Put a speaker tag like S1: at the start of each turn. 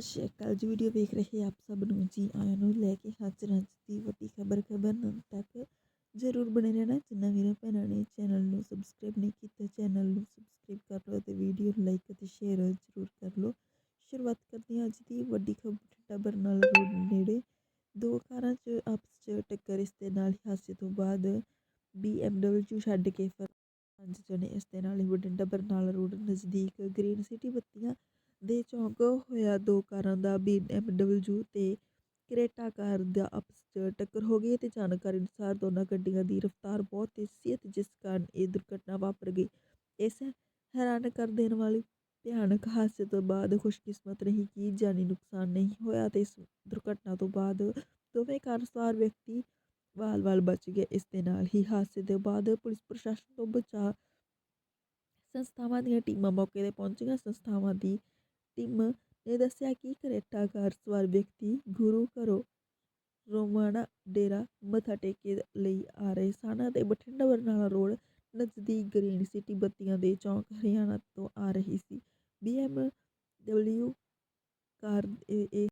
S1: ਸਤਿ ਸ਼੍ਰੀ ਅਕਾਲ ਜੀ, ਵੀਡੀਓ ਵੇਖ ਰਹੇ ਆਪ ਸਭ ਨੂੰ ਜੀ, ਆਇਆਂ ਨੂੰ ਲੈ ਕੇ ਹਾਜ਼ਰ ਹਾਂ ਅੱਜ ਦੀ ਵੱਡੀ ਖਬਰ ਖਬਰ ਨੂੰ ਤੱਕ ਜ਼ਰੂਰ ਬਣੇ ਰਹਿਣਾ। ਜਿੰਨਾ ਵੀਰਾਂ ਭੈਣਾਂ ਨੇ ਚੈਨਲ ਨੂੰ ਸਬਸਕ੍ਰਾਈਬ ਨਹੀਂ ਕੀਤਾ, ਚੈਨਲ ਨੂੰ ਸਬਸਕ੍ਰਾਈਬ ਕਰ ਲਓ ਤੇ ਵੀਡੀਓ ਨੂੰ ਲਾਈਕ ਅਤੇ ਸ਼ੇਅਰ ਜ਼ਰੂਰ ਕਰ ਲਓ। ਸ਼ੁਰੂਆਤ ਕਰਦੇ ਹਾਂ ਅੱਜ ਦੀ ਵੱਡੀ ਖਬਰ ਠੱਟਾ ਬਰਨਾਲਾ ਰੋਡ ਨੇੜੇ। ਦੋ ਕਾਰਾਂ 'ਚ ਆਪਸ 'ਚ ਟੱਕਰ, ਇਸ ਦੇ ਨਾਲ ਹੀ ਹਾਦਸੇ ਤੋਂ ਬਾਅਦ BMW ਛੱਡ ਕੇ ਫਿਰ ਪੰਜ ਜਣੇ ਇਸ ਦੇ ਨਾਲ ਹੀ ਬਠਿੰਡਾ ਬਰਨਾਲਾ ਰੋਡ ਨਜ਼ਦੀਕ ਗ੍ਰੀਨ ਸਿਟੀ ਬੱਤੀਆਂ ਦੇ ਚੌਂਕ ਹੋਇਆ ਦੋ ਕਾਰਾਂ ਦਾ BMW ਤੇ ਕਰੇਟਾ ਕਾਰ ਦਾ ਆਪਸ 'ਚ ਟੱਕਰ ਹੋ ਗਈ ਤੇ ਜਾਣਕਾਰੀ ਅਨੁਸਾਰ ਦੋਨਾਂ ਗੱਡੀਆਂ ਦੀ ਰਫ਼ਤਾਰ ਬਹੁਤ ਤੇਜ਼ ਸੀ ਅਤੇ ਜਿਸ ਕਾਰਨ ਇਹ ਦੁਰਘਟਨਾ ਵਾਪਰ ਗਈ। ਇਸ ਹੈਰਾਨ ਕਰ ਦੇਣ ਵਾਲੀ ਭਿਆਨਕ ਹਾਦਸੇ ਤੋਂ ਬਾਅਦ ਖੁਸ਼ਕਿਸਮਤ ਰਹੀ ਕਿ ਜਾਨੀ ਨੁਕਸਾਨ ਨਹੀਂ ਹੋਇਆ ਤੇ ਇਸ ਦੁਰਘਟਨਾ ਤੋਂ ਬਾਅਦ ਦੋਵੇਂ ਕਾਰ ਸਵਾਰ ਵਿਅਕਤੀ ਵਾਲ-ਵਾਲ ਬਚ ਗਏ। ਇਸ ਦੇ ਨਾਲ ਹੀ ਹਾਦਸੇ ਦੇ ਬਾਅਦ ਪੁਲਿਸ ਪ੍ਰਸ਼ਾਸਨ ਤੋਂ ਬਚਾਅ ਸੰਸਥਾਵਾਂ ਦੀਆਂ ਟੀਮਾਂ ਮੌਕੇ ਤੇ ਪਹੁੰਚੀਆਂ। ਸੰਸਥਾਵਾਂ ਦੀ ਸਿੰਘ ਨੇ ਦੱਸਿਆ ਕਿ ਕਰੇਟਾ ਕਾਰ ਸਵਾਰ ਵਿਅਕਤੀ ਗੁਰੂ ਘਰੋਂ ਰੋਮਾਣਾ ਡੇਰਾ ਮੱਥਾ ਟੇਕੇ ਲਈ ਆ ਰਹੇ ਸਨ ਅਤੇ ਬਠਿੰਡਾ ਬਰਨਾਲਾ ਰੋਡ ਨਜ਼ਦੀਕ ਗ੍ਰੀਨ ਸਿਟੀ ਬੱਤੀਆਂ ਦੇ ਚੌਂਕ ਹਰਿਆਣਾ ਤੋਂ ਆ ਰਹੀ ਸੀ। ਬੀਐਮਡਬਲਿਊ ਕਾਰ ਇਹ